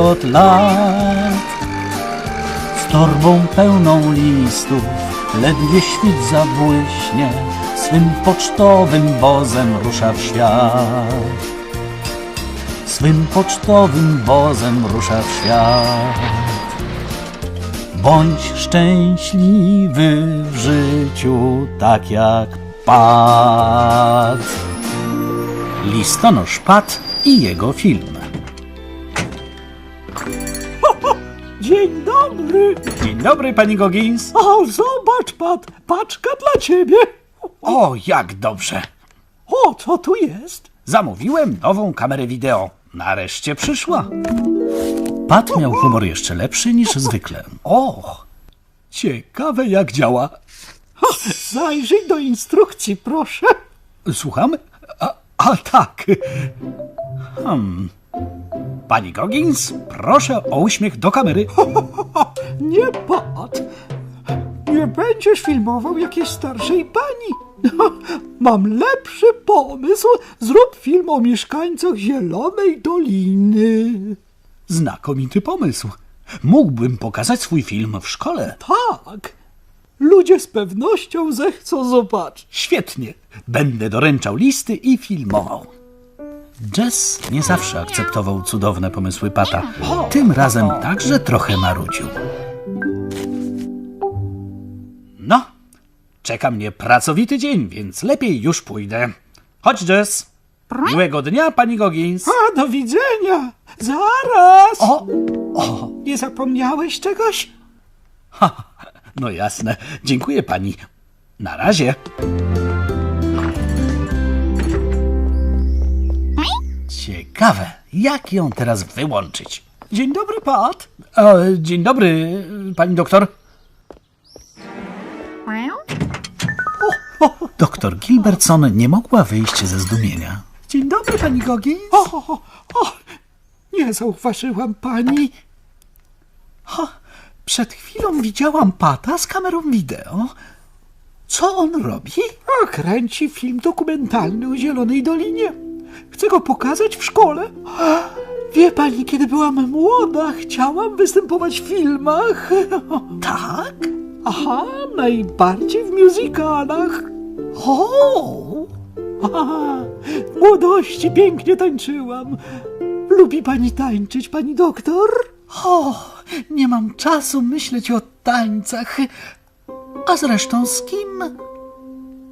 od lat. Z torbą pełną listów Ledwie świt zabłyśnie Swym pocztowym wozem rusza w świat. Swym pocztowym wozem rusza w świat. Bądź szczęśliwy w życiu Tak jak Pat. Listonosz Pat i jego film Dzień dobry. Dzień dobry, pani Goggins. O, zobacz, Pat, paczka dla ciebie. O, jak dobrze. O, co tu jest? Zamówiłem nową kamerę wideo. Nareszcie przyszła. Pat miał humor jeszcze lepszy niż zwykle. O, ciekawe jak działa. O, zajrzyj do instrukcji, proszę. Słucham? A, a tak. Hmm. Pani Goggins, proszę o uśmiech do kamery. Nie, Pat. Nie będziesz filmował jakiejś starszej pani. Mam lepszy pomysł. Zrób film o mieszkańcach Zielonej Doliny. Znakomity pomysł. Mógłbym pokazać swój film w szkole. Tak. Ludzie z pewnością zechcą zobaczyć. Świetnie. Będę doręczał listy i filmował. Jess nie zawsze akceptował cudowne pomysły Pata. Tym razem także trochę marudził. No, czeka mnie pracowity dzień, więc lepiej już pójdę. Chodź, Jess. Miłego dnia, pani Goggins. A, do widzenia. Zaraz. O, Nie zapomniałeś czegoś? no jasne. Dziękuję pani. Na razie. Ciekawe, jak ją teraz wyłączyć? Dzień dobry, Pat. E, dzień dobry, pani doktor. Doktor Gilbertson nie mogła wyjść ze zdumienia. Dzień dobry, pani Goggins. O, o, o, nie zauważyłam pani. Ha, przed chwilą widziałam Pata z kamerą wideo. Co on robi? A, kręci film dokumentalny o Zielonej Dolinie. Chcę go pokazać w szkole. Wie pani, kiedy byłam młoda, chciałam występować w filmach. Tak? Aha, najbardziej w musicalach. O! Aha, w młodości pięknie tańczyłam. Lubi pani tańczyć, pani doktor? O, nie mam czasu myśleć o tańcach. A zresztą z kim?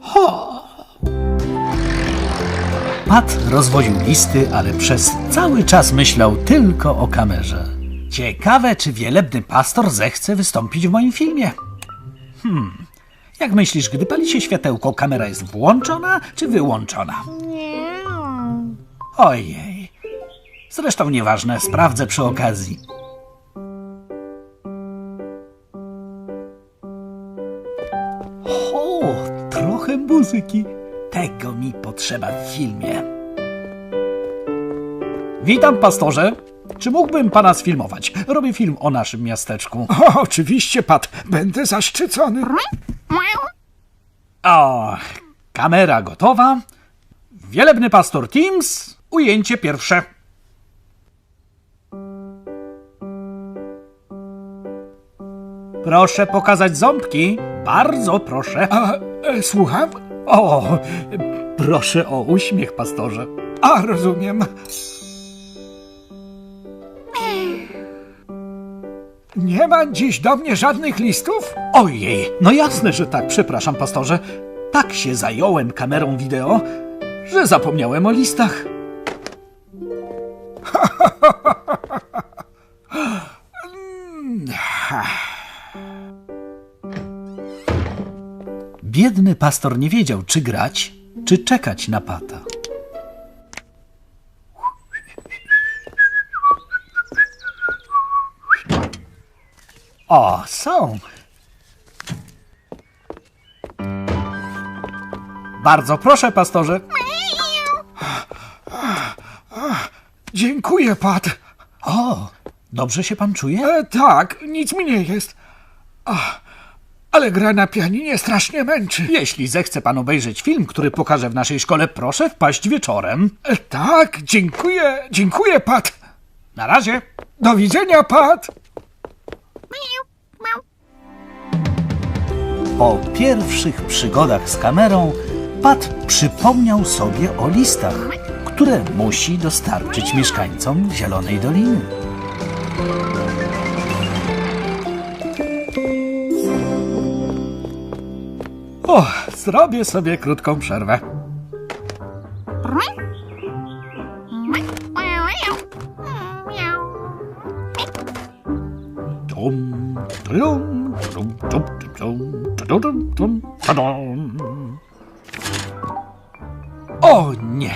Ho, Pat rozwoził listy, ale przez cały czas myślał tylko o kamerze. Ciekawe, czy wielebny pastor zechce wystąpić w moim filmie. Hmm. Jak myślisz, gdy pali się światełko, kamera jest włączona czy wyłączona? Ojej. Zresztą nieważne, sprawdzę przy okazji. O, trochę muzyki. Tego mi potrzeba w filmie. Witam, pastorze. Czy mógłbym pana sfilmować? Robię film o naszym miasteczku. o, oczywiście, Pat, będę zaszczycony. O, kamera gotowa. Wielebny pastor Teams, ujęcie pierwsze. Proszę pokazać ząbki. Bardzo proszę. A, e, słucham? O, proszę o uśmiech, pastorze. A, rozumiem. Nie ma dziś do mnie żadnych listów? Ojej, no jasne, że tak, przepraszam, pastorze. Tak się zająłem kamerą wideo, że zapomniałem o listach. Biedny pastor nie wiedział, czy grać, czy czekać na pata. O, są. Bardzo proszę, pastorze. Dziękuję, Pat. O, dobrze się pan czuje? E, tak, nic mi nie jest. Ach, ale gra na pianinie strasznie męczy. Jeśli zechce pan obejrzeć film, który pokażę w naszej szkole, proszę wpaść wieczorem. E, tak, dziękuję, dziękuję, Pat. Na razie. Do widzenia, Pat. Po pierwszych przygodach z kamerą, Pat przypomniał sobie o listach, które musi dostarczyć mieszkańcom Zielonej Doliny. O, zrobię sobie krótką przerwę. O nie!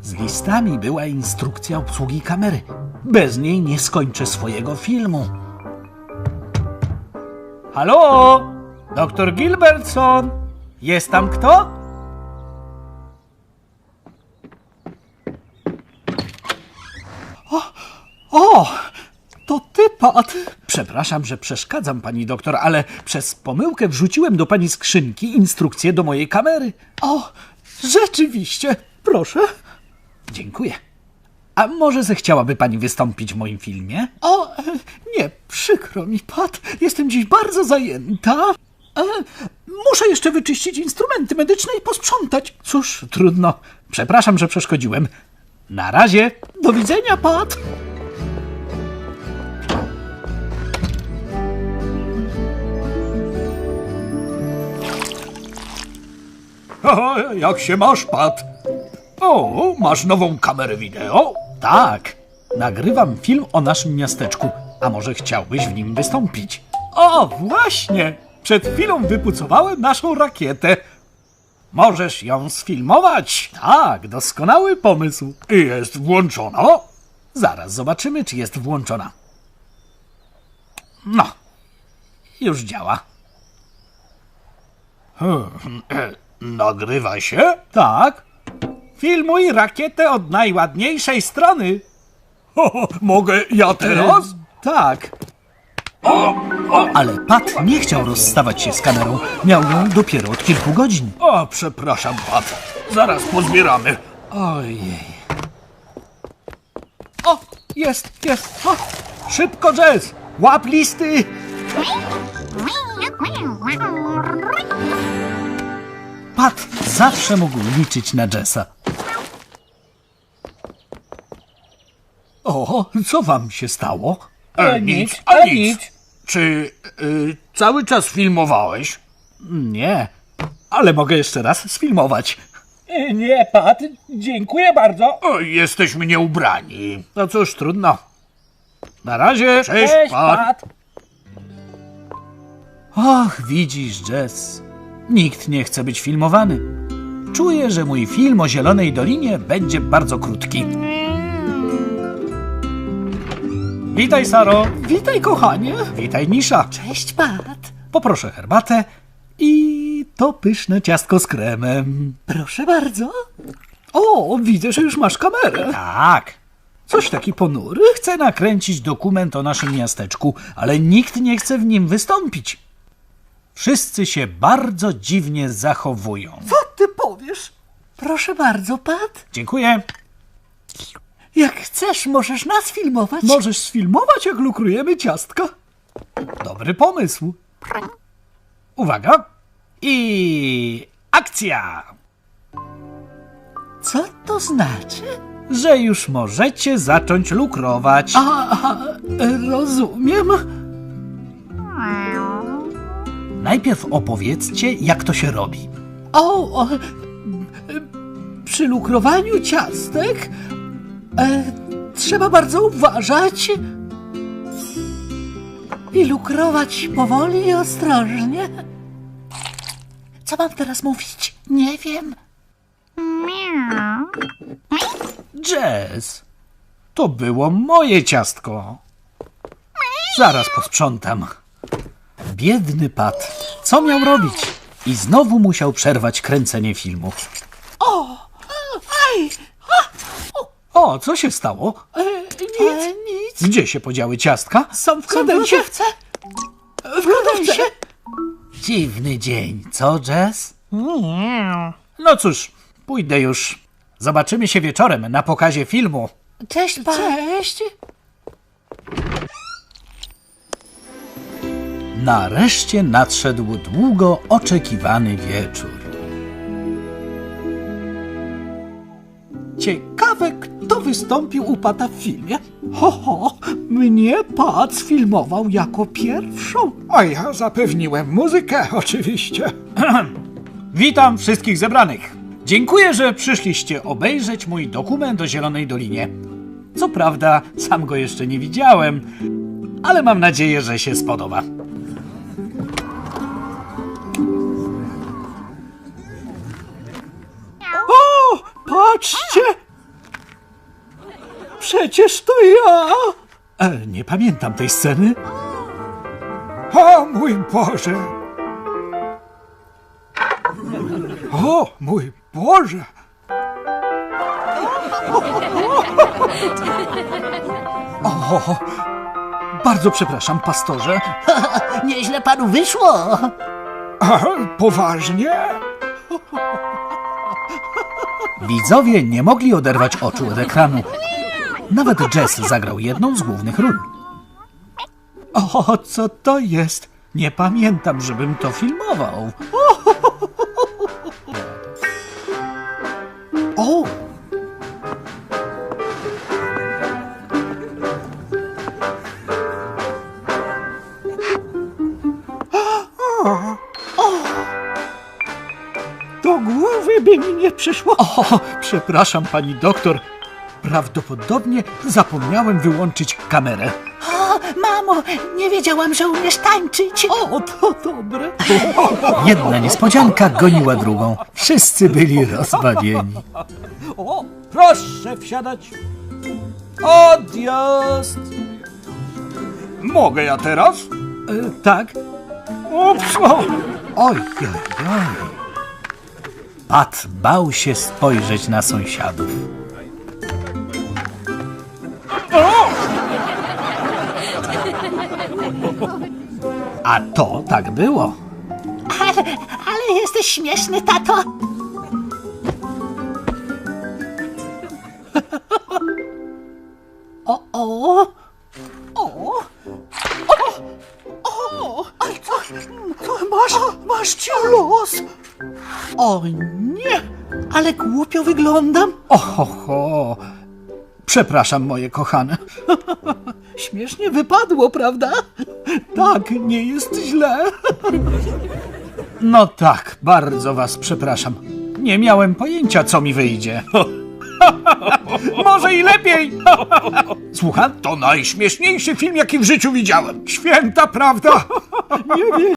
Z listami była instrukcja obsługi kamery. Bez niej nie skończę swojego filmu. Halo? Doktor Gilbertson? Jest tam kto? O, to ty, Pat. Przepraszam, że przeszkadzam, pani doktor, ale przez pomyłkę wrzuciłem do pani skrzynki instrukcję do mojej kamery. O, rzeczywiście. Proszę. Dziękuję. A może zechciałaby pani wystąpić w moim filmie? O, e, nie, przykro mi, Pat. Jestem dziś bardzo zajęta. E, muszę jeszcze wyczyścić instrumenty medyczne i posprzątać. Cóż, trudno. Przepraszam, że przeszkodziłem. Na razie. Do widzenia, Pat. O, jak się masz, Pat? O, masz nową kamerę wideo? Tak. Nagrywam film o naszym miasteczku. A może chciałbyś w nim wystąpić? O, właśnie! Przed chwilą wypucowałem naszą rakietę. Możesz ją sfilmować? Tak, doskonały pomysł. I jest włączona? Zaraz zobaczymy, czy jest włączona. No, już działa. Hmm, e, Nagrywa się? Tak. Filmuj rakietę od najładniejszej strony. mogę ja teraz? tak. Ale Pat nie chciał rozstawać się z kamerą. Miał ją dopiero od kilku godzin. O, przepraszam, Pat. Zaraz pozbieramy. Ojej. O, jest, jest. O, szybko, Jazz. Łap listy. Pat zawsze mógł liczyć na Jessa. O, co wam się stało? E, nic, e, nic. Czy y, cały czas filmowałeś? Nie, ale mogę jeszcze raz sfilmować. E, Nie, Pat. Dziękuję bardzo. O, jesteśmy nieubrani. No cóż, trudno. Na razie. Cześć, Cześć, Pat. Pat. Och, widzisz, Jess. Nikt nie chce być filmowany. Czuję, że mój film o Zielonej Dolinie będzie bardzo krótki. Witaj, Saro. Witaj, kochanie. Witaj, Nisza. Cześć, Pat. Poproszę herbatę i to pyszne ciastko z kremem. Proszę bardzo. O, widzę, że już masz kamerę. Tak. Coś taki ponury. Chcę nakręcić dokument o naszym miasteczku, ale nikt nie chce w nim wystąpić. Wszyscy się bardzo dziwnie zachowują. Co ty powiesz? Proszę bardzo, Pat. Dziękuję. Jak chcesz, możesz nas filmować. Możesz sfilmować, jak lukrujemy ciastka. Dobry pomysł. Uwaga. I akcja! Co to znaczy? Że już możecie zacząć lukrować. A, rozumiem. Najpierw opowiedzcie, jak to się robi. O, o przy lukrowaniu ciastek e, trzeba bardzo uważać i lukrować powoli i ostrożnie. Co mam teraz mówić? Nie wiem. Jazz, to było moje ciastko. Zaraz posprzątam. Biedny Pat, co miał robić? I znowu musiał przerwać kręcenie filmu. O, co się stało? e, nic, nic. Gdzie się podziały ciastka? Są w lodówce. W lodówce. Dziwny dzień, co, Jazz? No cóż, pójdę już. Zobaczymy się wieczorem na pokazie filmu. Cześć, pa. Cześć. Nareszcie nadszedł długo oczekiwany wieczór. Ciekawe, kto wystąpił u Pata w filmie. Ho, ho, mnie Pat sfilmował jako pierwszą. A ja zapewniłem muzykę, oczywiście. Witam wszystkich zebranych. Dziękuję, że przyszliście obejrzeć mój dokument o Zielonej Dolinie. Co prawda, sam go jeszcze nie widziałem, ale mam nadzieję, że się spodoba. O, patrzcie! Przecież to ja! E, nie pamiętam tej sceny. O mój Boże! O mój Boże! O, bardzo przepraszam, pastorze. Nieźle panu wyszło. A, poważnie? Widzowie nie mogli oderwać oczu od ekranu. Nawet Jess zagrał jedną z głównych ról. O, co to jest? Nie pamiętam, żebym to filmował. O! Do głowy by mi nie przyszło. O, przepraszam, pani doktor. Prawdopodobnie zapomniałem wyłączyć kamerę. O, mamo, nie wiedziałam, że umiesz tańczyć. O, to dobre. Jedna niespodzianka goniła drugą. Wszyscy byli rozbawieni. O, proszę wsiadać. Odjazd. Mogę ja teraz? E, tak? Ups, o. Oj, oj, oj. Pat bał się spojrzeć na sąsiadów. A to tak było. Ale, ale jesteś śmieszny, tato. O, o, o, o, Aj, co, co, masz, masz cię los. O nie, ale głupio wyglądam. Ohoho. Przepraszam, moje kochane. Śmiesznie wypadło, prawda? Tak, nie jest źle. No tak, bardzo was przepraszam. Nie miałem pojęcia, co mi wyjdzie. Może i lepiej. Słucham? To najśmieszniejszy film, jaki w życiu widziałem. Święta prawda. Nie wiem.